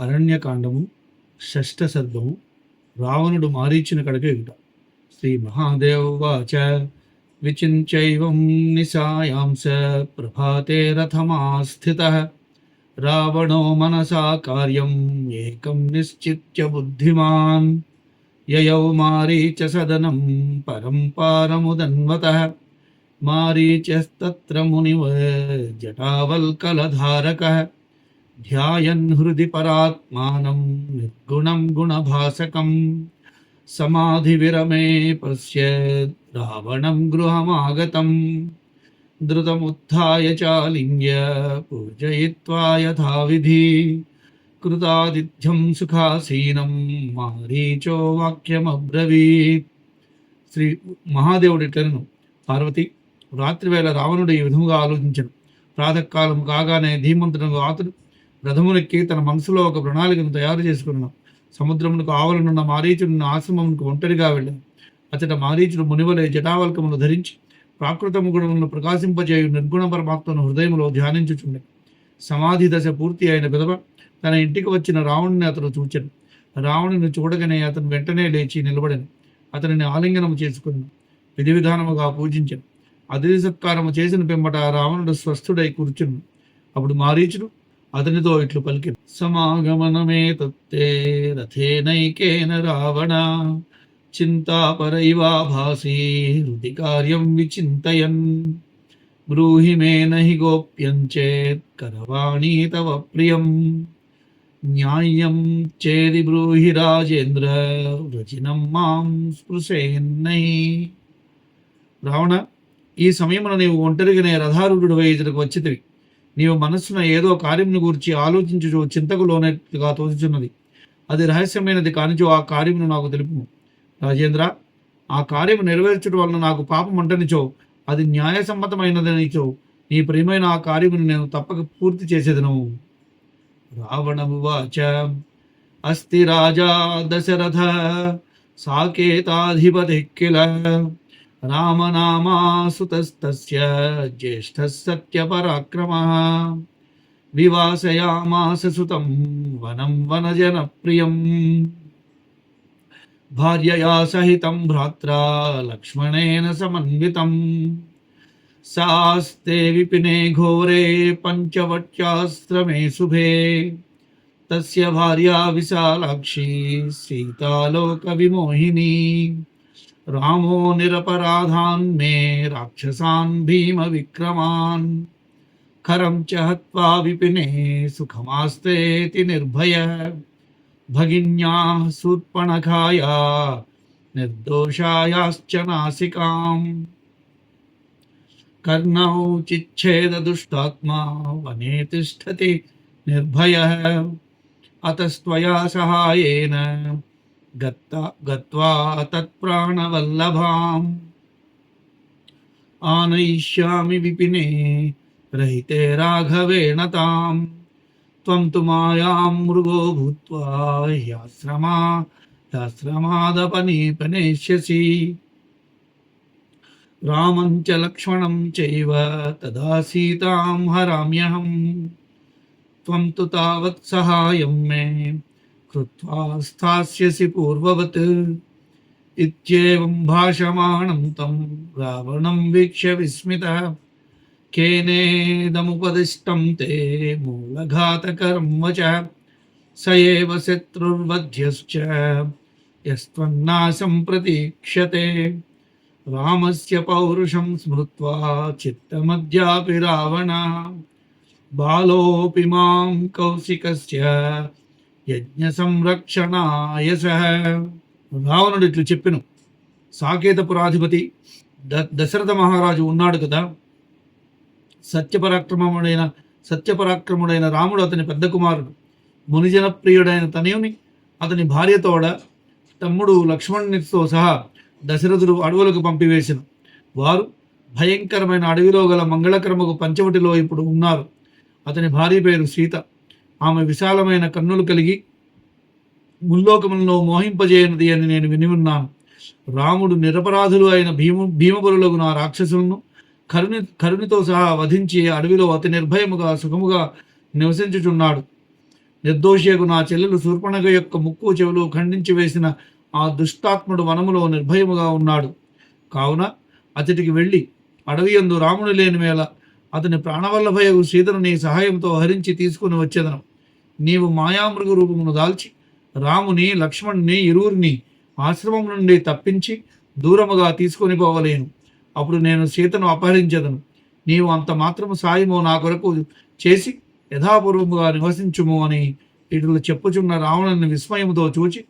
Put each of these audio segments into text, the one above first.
అరణ్యకాండము షష్ట సర్గము రావణుడు మారీచిన కడక ఎగుట శ్రీ మహాదేవవాచ విచించైవం నిశాయాంస ప్రభాతే రథమాస్థిత. రావణో మనసా కార్యం ఏకం నిశ్చిత్య బుద్ధిమాన్. యయౌ మారీచ సదనం పరం పారముదన్వత. మారీచస్తత్ర మునివ జటావల్కలధారక. ధ్యాయన్ హృది పరాత్మానం నిర్గుణం గుణభాసకం సమాధి విరమే పశ్య రావణం గృహమాగతం ధృతముత్థాయ చాలింగ్య పూజయిత్వా యథావిధి కృతాదిథ్యం సుఖాసీనం మారీచో వాక్యమబ్రవీత్. శ్రీ మహాదేవుడి ఇట్లను పార్వతి రాత్రివేళ రావణుడు ఈ విధముగా ఆలోచించను ప్రాతకాలం కాగానే ధీమంతుడు ఆతుడు రథమునెక్కి తన మనసులో ఒక ప్రణాళికను తయారు చేసుకున్నాను సముద్రమునకు ఆవలనున్న మారీచుడిని ఆశ్రమమునకు ఒంటరిగా వెళ్ళాను అతడ మారీచుడు మునివలే జటావల్కమును ధరించి ప్రాకృతము గుణములను ప్రకాశింపజేయు నిర్గుణ పరమాత్మను హృదయంలో ధ్యానించుచుండే. సమాధి దశ పూర్తి అయిన విధవ తన ఇంటికి వచ్చిన రావణుని అతను చూచాను. రావణుని చూడగానే అతను వెంటనే లేచి నిలబడను. అతనిని ఆలింగనము చేసుకుని విధి విధానముగా పూజించాను. అతిథి సత్కారము చేసిన పిమ్మట రావణుడు స్వస్థుడై కూర్చును అప్పుడు మారీచుడు అతనితో ఇట్లు పలికి సమాగమనమే తత్తే రథేనైకేన రావణ చింతాపరైవా భాసి హృది కార్యం విచింతయన్ బ్రూహి మే నహి గోప్యం చేత్ కరవాణి తవ ప్రియం న్యాయం చేది బ్రూహి రాజేంద్ర రచినం మాం స్పృశేన్నై. రావణ ఈ సమయంలో నీవు ఒంటరిగానే రథారూఢుడు ఇతనికి వచ్చితివి. నీవు మనస్సున ఏదో కార్యమును గురించి ఆలోచించుచో చింతకు లోనట్టుగా తోచుచున్నది. అది రహస్యమైనది కానిచో ఆ కార్యమును నాకు తెలుపు రాజేంద్ర ఆ కార్యము నెరవేర్చడం వలన నాకు పాపం అంటనిచో అది న్యాయసమ్మతమైనదనిచో నీ ప్రియమైన ఆ కార్యమును నేను తప్పక పూర్తి చేసేదను. రావణమువాచ అస్తి రాజా దశరథ సాకేతాధిపతి కిల रामनामासुतस्तस्य ज्येष्ठः सत्यपराक्रमः विवासयामास सुतं वनं वनजनप्रियं भार्यया सहितं भ्रात्रा लक्ष्मणेन समन्वितम्। सास्ते विपिने घोरे पञ्चवट्याश्रमे शुभे तस्य भार्या विशालाक्षी सीतालोकविमोहिनी। रामो निरपराधान् मे राक्षसान् भीमविक्रमान्। खरं च हत्वा विपिने सुखमास्तेति निर्भयः। भगिन्याः सूर्पणखाया निर्दोषायाश्च नासिकाम्। कर्णौ चिच्छेददुष्टात्मा वने तिष्ठति निर्भयः। अतस्त्वया सहायेन गत्वा तत्प्राणवल्लभाम्। आनयिष्यामि विपिने रहिते राघवेण ताम्। त्वं तु मायां मृगो भूत्वा ह्याश्रमा, ह्याश्रमादपनीपनेष्यसि। रामं च लक्ष्मणं चैव तदा सीतां हराम्यहम्। त्वं तु तावत् सहायं मे। कृत्वा स्थास्यसि पूर्ववत् इत्येवं भाषमाणं तं रावणं वीक्ष्य विस्मितः। केनेदमुपदिष्टं ते मूलघातकरं वचः। स एव शत्रुर्वध्यश्च, यस्त्वन्नाशं प्रतीक्षते रामस्य पौरुषं स्मृत्वा चित्तमद्यापि रावणः। बालोऽपि माँ कौशिकस्य యజ్ఞ సంరక్షణ సహ. రావణుడు ఇట్లు చెప్పెను. సాకేతపురాధిపతి ద దశరథ మహారాజు ఉన్నాడు కదా. సత్యపరాక్రమముడైన సత్యపరాక్రముడైన రాముడు అతని పెద్ద కుమారుడు. మునిజన ప్రియుడైన తనయుని అతని భార్యతోడ తమ్ముడు లక్ష్మణునితో సహా దశరథుడు అడవులకు పంపివేసిన. వారు భయంకరమైన అడవిలో గల మంగళకరముకు పంచవటిలో ఇప్పుడు ఉన్నారు. అతని భార్య పేరు సీత. ఆమె విశాలమైన కన్నులు కలిగి ముల్లోకములను మోహింపజేయనది అని నేను విని ఉన్నాను. రాముడు నిరపరాధులు అయిన భీము భీమబరులకు నా రాక్షసులను కరుణి కరుణితో సహా వధించి అడవిలో అతి నిర్భయముగా సుఖముగా నివసించుచున్నాడు. నిర్దోషియకు నా చెల్లెలు శూర్పణగ యొక్క ముక్కు చెవులు ఖండించి వేసిన ఆ దుష్టాత్ముడు వనములో నిర్భయముగా ఉన్నాడు. కావున అతడికి వెళ్ళి అడవి యందు రాముడు లేని వేళ అతని ప్రాణవల్లభయగు సీతను నీ సహాయంతో హరించి తీసుకుని వచ్చేదనం. నీవు మాయామృగ రూపమును దాల్చి రాముని లక్ష్మణుని ఇరువురిని ఆశ్రమం నుండి తప్పించి దూరముగా తీసుకొని పోవలేను. అప్పుడు నేను సీతను అపహరించదను. నీవు అంత మాత్రము సాయము నా కొరకు చేసి యథాపూర్వముగా నివసించుము అని ఇటులు చెప్పుచున్న రావణుని విస్మయముతో చూచి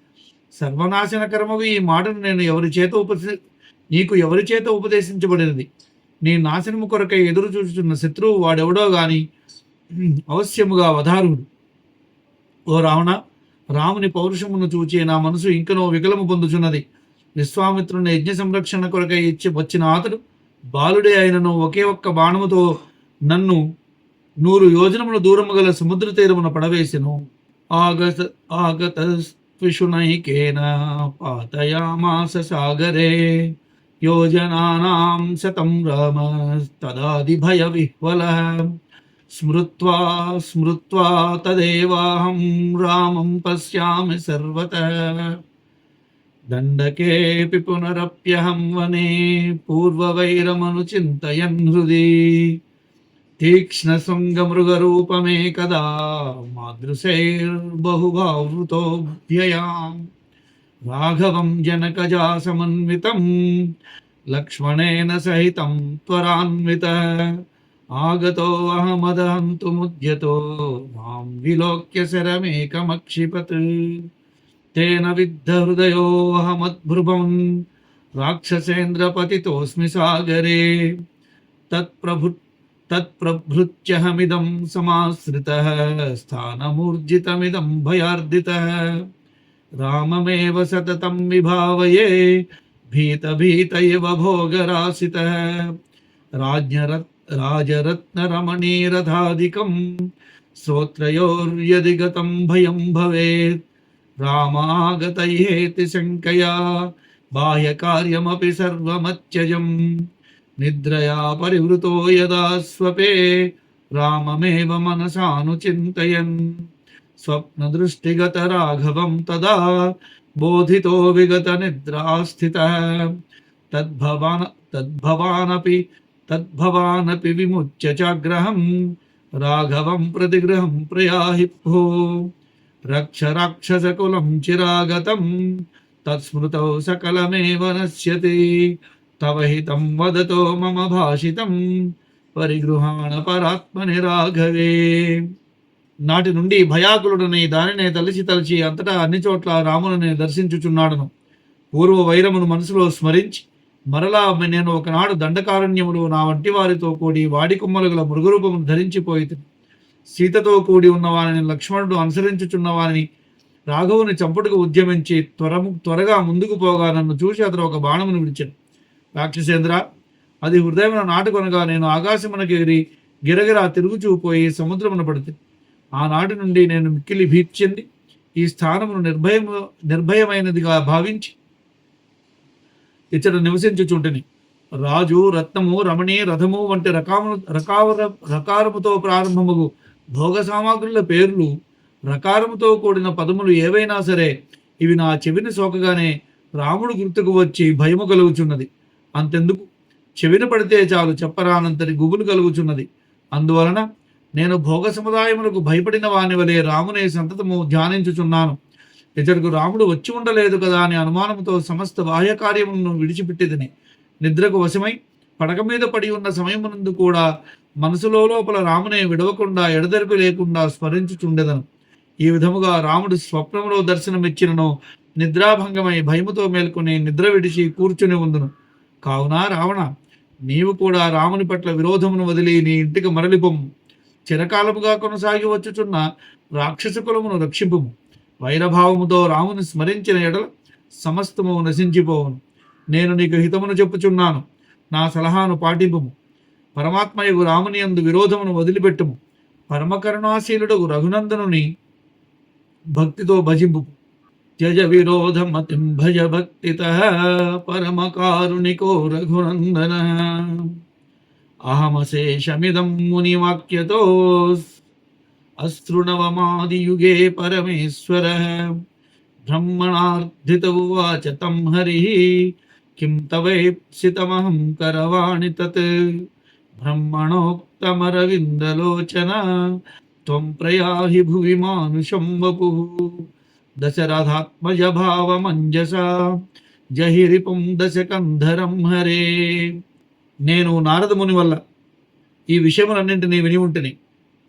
సర్వనాశనకరమవి ఈ మాటను నేను ఎవరి చేత ఉపదే నీకు ఎవరి చేత ఉపదేశించబడినది? నీ నాశనము కొరకై ఎదురు చూచుచున్న శత్రువు వాడెవడో గాని అవశ్యముగా వధారుడు. ఓ రావణ రాముని పౌరుషమును చూచి నా మనసు ఇంకనో వికలము పొందుచున్నది. విశ్వామిత్రుని యజ్ఞ సంరక్షణ కొరకై ఇచ్చి వచ్చిన అతడు బాలుడే అయినను ఒకే ఒక్క బాణముతో నన్ను నూరు యోజనముల దూరము గల సముద్ర తీరమున పడవేసెను. ఆగత ఆగత విషునైకేన పాతయామాస సాగరే. యోజనానాం శతం రామ తదాది భయ విహ్వల. स्मृत्वा स्मृत्वा तदेवाहं रामं पश्यामि सर्वतः। दण्डकेऽपि पुनरप्यहं वने, पूर्ववैरमनुचिन्तयन् हृदि। तीक्ष्णशृङ्गमृगरूपमेकदा मादृशैर्बहुभावृतोऽभ्ययाम् राघवं जनकजा समन्वितं लक्ष्मणेन सहितं त्वरान्वितः। आगतो अहमदहं तु मुद्यतो माँ विलोक्य शरमेकमक्षिपत्। तेन विद्धहृदयोऽहमद्भ्रुवं राक्षसेन्द्रपतितोऽस्मि सागरे। तत्प्रभु तत्प्रभृत्यहमिदं समाश्रितः। स्थानमूर्जितमिदं भयार्दितः। राममेव सततं विभावये। भीतभीत इव भोगरासितः। राज्ञरत् राजरत्नरमणीरथादिकं श्रोत्रयोर्यदि गतं भयं भवेत्। रामागतयेति शङ्कया बाह्यकार्यमपि सर्वमत्यजं निद्रया परिवृतो यदा स्वपे राममेव मनसानुचिन्तयन्। स्वप्नदृष्टिगतराघवं तदा बोधितो विगतनिद्रास्थितः। तद्भवान् तद्भवानपि తద్భవానపి విముచ్య చాగ్రహం రాఘవం ప్రతిగృహం ప్రయాహి భో రక్ష రాక్షసకులం చిరాగతం తత్స్మృతౌ సకలమేవ నశ్యతి తవ హితం వదతో మమ భాషితం పరిగృహాణ పరాత్మని రాఘవే. నాటి నుండి భయాకులుడని దానినే తలిచి తలిచి అంతటా అన్ని చోట్ల రామునని దర్శించుచున్నాడను. పూర్వ వైరమును మనసులో స్మరించి మరలా నేను ఒకనాడు దండకారణ్యములు నా వంటి వారితో కూడి వాడి కుమ్మలు గల మృగరూపమును ధరించిపోయి సీతతో కూడి ఉన్నవారిని లక్ష్మణుడు అనుసరించుచున్న వారిని రాఘవుని చంపుటకు ఉద్యమించి త్వరము త్వరగా ముందుకు పోగా నన్ను చూసి అతను ఒక బాణమును విడిచాను. రాక్షసేంద్ర అది హృదయమున నాటుకొనగా నేను ఆకాశమునకు ఎగిరి గిరగిరా తిరుగుచూపోయి సముద్రమున పడితే. ఆనాటి నుండి నేను మిక్కిలి భీతి చెంది ఈ స్థానమును నిర్భయము నిర్భయమైనదిగా భావించి ఇచ్చట నివసించుచుంటిని. రాజు రత్నము రమణి రథము వంటి రకాము రకావర రకారముతో ప్రారంభముగు భోగ సామాగ్రుల పేర్లు రకారముతో కూడిన పదములు ఏవైనా సరే ఇవి నా చెవిని సోకగానే రాముడు గుర్తుకు వచ్చి భయము కలుగుచున్నది. అంతెందుకు? చెవిన పడితే చాలు చెప్పరానంతటి గుబులు కలుగుచున్నది. అందువలన నేను భోగ సముదాయములకు భయపడిన వాని వలె రామునే సంతతము ధ్యానించుచున్నాను. ఇతడుకు రాముడు వచ్చి ఉండలేదు కదా అనే అనుమానంతో సమస్త బాహ్య కార్యములను విడిచిపెట్టేదని నిద్రకు వశమై పడక మీద పడి ఉన్న సమయమునందు కూడా మనసులో లోపల రామునే విడవకుండా ఎడదెరపు లేకుండా స్మరించుచుండెదను. ఈ విధముగా రాముడు స్వప్నంలో దర్శనమిచ్చినను నిద్రాభంగమై భయముతో మేల్కొని నిద్ర విడిచి కూర్చుని ఉందును కావున రావణ నీవు కూడా రాముని పట్ల విరోధమును వదిలి నీ ఇంటికి మరలిపొమ్ము. చిరకాలముగా కొనసాగి వచ్చుచున్న రాక్షస కులమును రక్షింపము వైరభావముతో రాముని స్మరించిన ఎడల సమస్తము నశించిపోవును. నేను నీకు హితమును చెప్పుచున్నాను. నా సలహాను పాటింపుము. పరమాత్మయగు రాముని యందు విరోధమును వదిలిపెట్టుము. పరమకరుణాశీలుడు రఘునందనుని భక్తితో భజింపు త్యజ విరోధమతిం భజ భక్తిత పరమకారుణికో రఘునందన. అహమశేషమిదం మునివాక్యతో అశ్రుణవమాదియుగే పరమేశ్వర. బ్రహ్మణార్ధిత ఉవాచ తం హరి కిం తవైప్సితమహం కరవాణి తత్. బ్రహ్మణోక్తమరవిందలోచన త్వం ప్రయాహి భువి మానుషం వపుః దశరథాత్మజ భావమంజస జహిరిపుం దశకంధరం హరే. నేను నారదముని వల్ల ఈ విషయములన్నింటినీ విని ఉంటిని.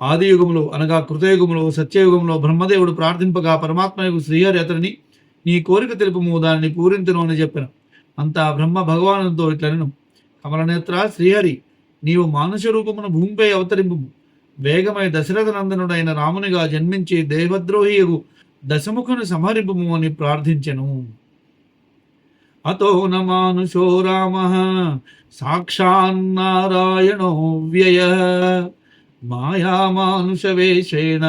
ఆది యుగములో అనగా కృతయుగములో సత్యయుగంలో బ్రహ్మదేవుడు ప్రార్థింపగా పరమాత్మయకు శ్రీహరి అతనిని నీ కోరిక తెలుపుము దానిని పూరింతును అని చెప్పాను. అంతా బ్రహ్మ భగవానుతో ఇట్లనను కమలనేత్ర శ్రీహరి నీవు మానుష రూపమును భూమిపై అవతరింపు వేగమై దశరథ నందనుడైన రామునిగా జన్మించి దేవద్రోహియగు దశముఖను సంహరింపుము అని ప్రార్థించెను. అతో నమానుషో రామ సాక్షాన్నారాయణో వ్యయ. మాయామానుషవేషేణ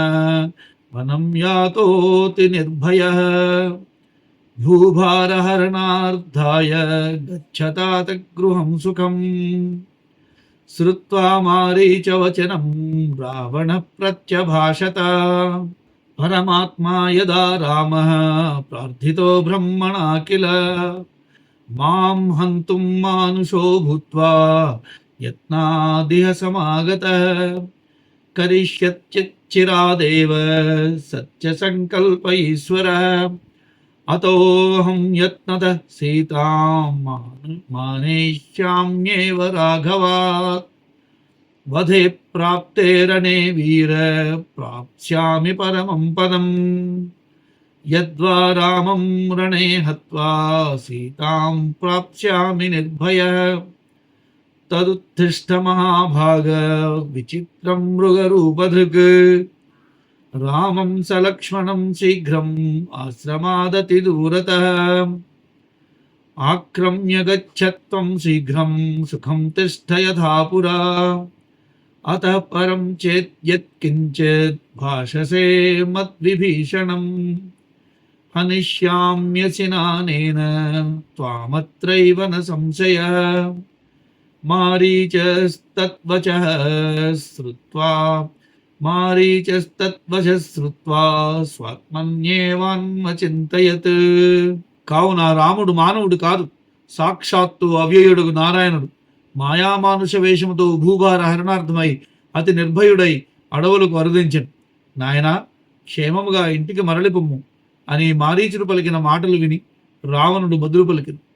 వనం యాతోతి నిర్భయ భూభారహరణార్థాయ గచ్చతాత గృహం సుఖం శ్రుత్వా మారీచవచనం రావణ ప్రత్యభాషత పరమాత్మా యదా రామ ప్రార్థితో బ్రహ్మణా కిల మాం హంతుం మానుషో భూత్వా యత్నాదిహ సమాగత करिष्यत्यच्चिरादेव सत्यसङ्कल्प ईश्वर अतोऽहं यत्नतः सीतां मानेष्याम्येव राघवात् वधे प्राप्ते रणे वीर, प्राप्स्यामि परमं पदम्। यद्वा रामं रणे हत्वा सीतां प्राप्स्यामि निर्भयः। తదుత్తిష్ట మహాభాగ విచిత్రం మృగరూపధృగ్ రామం సలక్ష్మణం శీఘ్రం ఆశ్రమాదతి దూరత ఆక్రమ్య గచ్చత్వం శీఘ్రం సుఖం తిష్ట యథా పురా అతః పరం చేత్ భాషసే మద్విభీషణం హనిష్యామ్యసి నానేన త్వామత్రైవ న సంశయ మారీచస్తత్వచः శ్రుత్వా మారీచస్తత్వశ శ్రుత్వా స్వాత్మన్యేవాన్మచింతయత్ కావున రాముడు మానవుడు కాదు సాక్షాత్తు అవ్యయుడు నారాయణుడు. మాయామానుష వేషముతో భూభార హరణార్థమై అతి నిర్భయుడై అడవులకు వరదించను నాయన క్షేమముగా ఇంటికి మరలిపొమ్ము అని మారీచుడు పలికిన మాటలు విని రావణుడు బదులు పలికిను.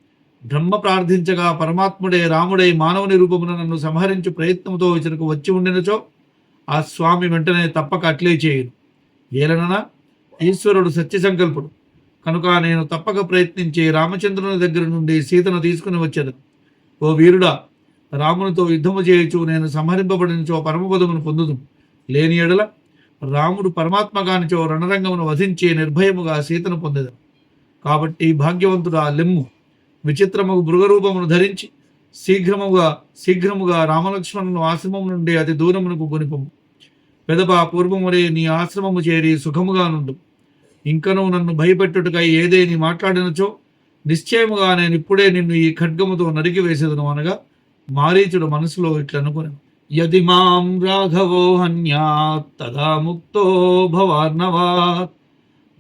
బ్రహ్మ ప్రార్థించగా పరమాత్ముడే రాముడై మానవుని రూపమున నన్ను సంహరించు ప్రయత్నంతో ఇతనికి వచ్చి ఉండినచో ఆ స్వామి వెంటనే తప్పక అట్లే చేయను. ఏలనన ఈశ్వరుడు సత్య సంకల్పుడు కనుక నేను తప్పక ప్రయత్నించి రామచంద్రుని దగ్గర నుండి సీతను తీసుకుని వచ్చాను ఓ వీరుడా రామునితో యుద్ధము చేయొచ్చు నేను సంహరింపబడినచో పరమపదమును పొందుదు. లేని ఎడల రాముడు పరమాత్మగానిచో రణరంగమును వధించి నిర్భయముగా సీతను పొందెదను. కాబట్టి భాగ్యవంతుడా లెమ్ము. విచిత్రము మృగరూపమును ధరించి శీఘ్రముగా శీఘ్రముగా రామలక్ష్మణును ఆశ్రమం నుండి అతి దూరమునకు కొనిపము పెదప పూర్వమురే నీ ఆశ్రమము చేరి సుఖముగా నుండు. ఇంకనూ నన్ను భయపెట్టుటకై ఏదేని మాట్లాడినచో నిశ్చయముగా నేను ఇప్పుడే నిన్ను ఈ ఖడ్గముతో నరికి వేసేదను అనగా మారీచుడు మనసులో ఇట్లనుకొని యది మాం రాఘవో హన్యాత్ తదా ముక్తో భవార్ణవాత్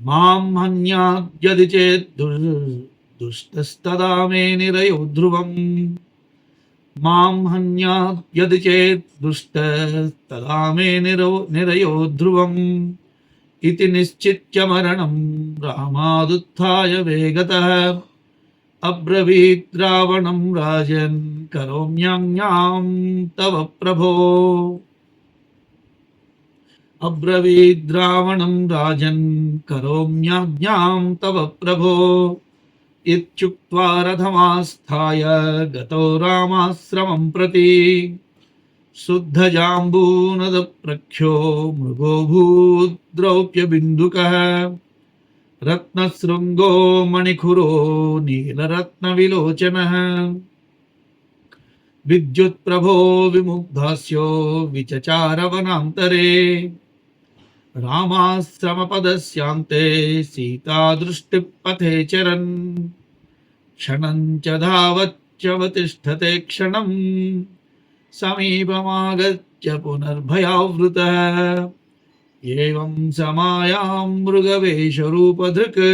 మాం హన్యాద్యది యది దుర్- దుష్టస్తదా మే నిరయో ధ్రువం మాం హన్యాద్యది చేత్ దుష్టస్తదా మే నిరో నిరయో ధ్రువం ఇతి నిశ్చిత్య మరణం రామాదుత్థాయ వేగతః అబ్రవీత్ రావణం రాజన్ కరోమ్యాం తవ ప్రభో అబ్రవీద్ రావణం రాజన్ కరోమ్యాజ్ఞాం తవ ప్రభో इत्युक्त्वा रथमास्थाय गतो रामाश्रमं प्रति। शुद्धजाम्बूनदप्रख्यो मृगो भूद्रौप्यबिन्दुकः रत्नशृङ्गो मणिखुरो नीलरत्नविलोचनः। विद्युत्प्रभो विमुग्धास्यो विचचारवनान्तरे। రామాశ్రమపదశ్యాంతే విముగ్ధాస్యో విచచారవనాంతరే రామాశ్రమపదస్యాంతే చరన్ క్షణం చ ధావచ్చవతిష్ఠతే క్షణం సమీపమాగత్య పునర్భయావృత ఏవం సమాయాం మృగవేషరూపధృక్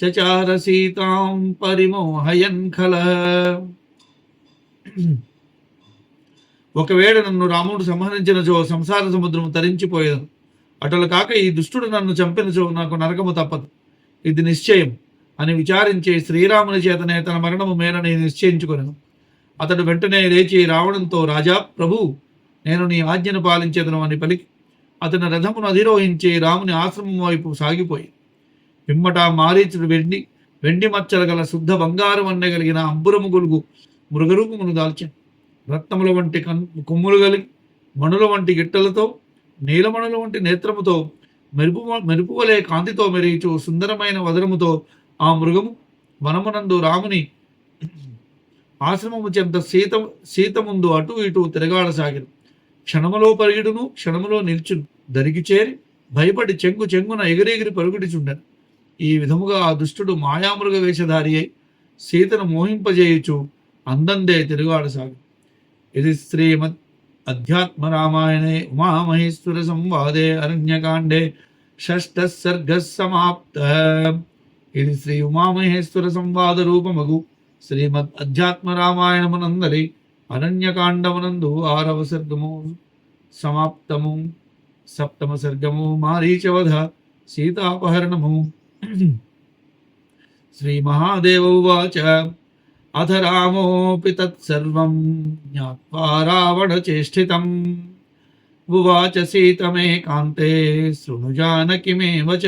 చచార సీతాం పరిమోహయన్ ఖల ఒకవేళ నన్ను రాముడు సంహరించినచో సంసార సముద్రం తరించిపోయేది అటులు కాక ఈ దుష్టుడు నన్ను చంపినచో నాకు నరకము తప్పదు. ఇది నిశ్చయం అని విచారించి శ్రీరాముని చేతనే తన మరణము మేనని నిశ్చయించుకొను అతడు వెంటనే లేచి రావడంతో రాజా ప్రభు నేను నీ ఆజ్ఞను పాలించేదను అని పలికి అతని రథమును అధిరోహించి రాముని ఆశ్రమం వైపు సాగిపోయి పిమ్మట మారీచుడు వెండి వెండి మచ్చలు గల శుద్ధ బంగారం అన్న కలిగిన అంబురము గొలుగు మృగరూపమును దాల్చాను. రత్నముల వంటి కన్ కొమ్ములు కలిగి మణుల వంటి గిట్టలతో నీలమణుల వంటి నేత్రముతో మెరుపు మెరుపువలే కాంతితో మెరీచు సుందరమైన వదనముతో ఆ మృగము వనమునందు రాముని ఆశ్రమము చెంత సీత సీత ముందు అటు ఇటు తిరగాడసాగిను క్షణములో పరిగిడును క్షణములో నిల్చును. దరికి చేరి భయపడి చెంగు చెంగున ఎగిరెగిరి పరుగుడిచుండెను. ఈ విధముగా ఆ దుష్టుడు మాయామృగ వేషధారి అయి సీతను మోహింపజేయుచు అందందే తిరుగాడసాగు ఇది శ్రీమద్ అధ్యాత్మ రామాయణే ఉమామహేశ్వర సంవాదే అరణ్యకాండే షష్ఠ సర్గ సమాప్త ఇది శ్రీ ఉమామహేశ్వర సంవాద రూపమగు శ్రీమద్ అధ్యాత్మ రామాయణమునందరి అరణ్యకాండమునందు ఆరవ సర్గము సమాప్తము సప్తమ సర్గము మారీచవధ సీతాపహరణము శ్రీమహాదేవ ఉవాచ అథ अथ रामोऽपि तत्सर्वं ज्ञात्वा रावणचेष्टितम्। उवाच सीतमेकान्ते शृणुजानकिमेव च।